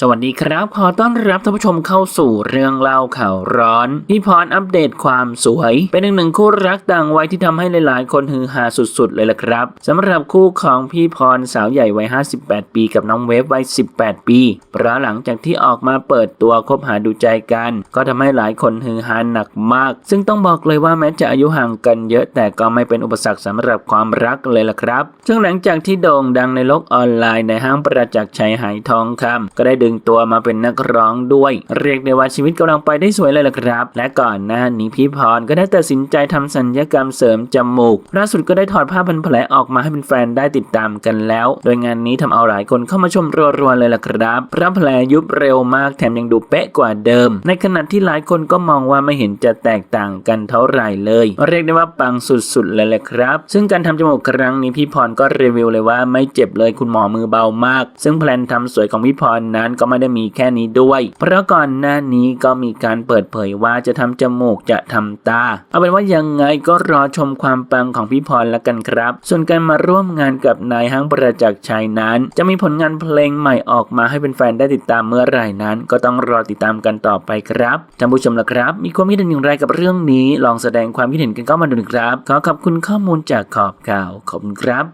สวัสดีครับ ขอต้อนรับท่านผู้ชมเข้าสู่เรื่องเล่าข่าวร้อนพี่พรอัปเดตความสวย เป็นอีกหนึ่งคู่รักต่างวัยที่ทำให้หลาย ๆ คนฮือฮาสุด ๆ เลยล่ะครับสำหรับคู่ของพี่พรสาวใหญ่วัย 58 ปีกับน้องเวฟวัย 18 ปีเพราะหลังจากที่ออกมาเปิดตัวคบหาดูใจกัน ก็ทำให้หลายคนฮือฮาหนักมาก ซึ่งต้องบอกเลยว่าแม้จะอายุห่างกันเยอะ แต่ก็ไม่เป็นอุปสรรคสำหรับความรักเลยล่ะครับ ซึ่งหลังจากที่โด่งดังในโลกออนไลน์ในห้างประจักษ์ชัยหายทองคำก็ได้ดึงตัวมาเป็นนักร้องด้วย เรียกได้ว่าชีวิตกำลังไปได้สวยเลยล่ะครับ และก่อนหน้านี้พี่พรก็ได้ตัดสินใจทำสัญญกรรมเสริมจมูกล่าสุดก็ได้ถอดผ้าพันแผลออกมาให้เป็นแฟนได้ติดตามกันแล้ว โดยงานนี้ทำเอาหลายคนเข้ามาชมรัวๆเลยล่ะครับเพราะแผลยุบเร็วมากแถมยังดูเป๊ะกว่าเดิม ในขณะที่หลายคนก็มองว่าไม่เห็นจะแตกต่างกันเท่าไหร่เลย เรียกได้ว่าปังสุดๆเลยแหละครับ ซึ่งการทำจมูกครั้งนี้พี่พรก็รีวิวเลยว่าไม่เจ็บเลยคุณหมอมือเบามาก ซึ่งแพลนทำสวยของพี่พรนั้นก็ไม่ได้มีแค่นี้ด้วย เพราะก่อนหน้านี้ก็มีการเปิดเผยว่าจะทำจมูกจะทำตา เอาเป็นว่ายังไงก็รอชมความปังของพี่พรละกันครับ ส่วนการมาร่วมงานกับนายห้างประจักษ์ชัยนั้น จะมีผลงานเพลงใหม่ออกมาให้เป็นแฟนได้ติดตามเมื่อไหร่นั้น ก็ต้องรอติดตามกันต่อไปครับท่านผู้ชมละครับ มีความคิดเห็นอย่างไรกับเรื่องนี้ ลองแสดงความคิดเห็นกันเข้ามาดูนะครับ ขอขอบคุณข้อมูลจากขอบข่าวขอบคุณครับ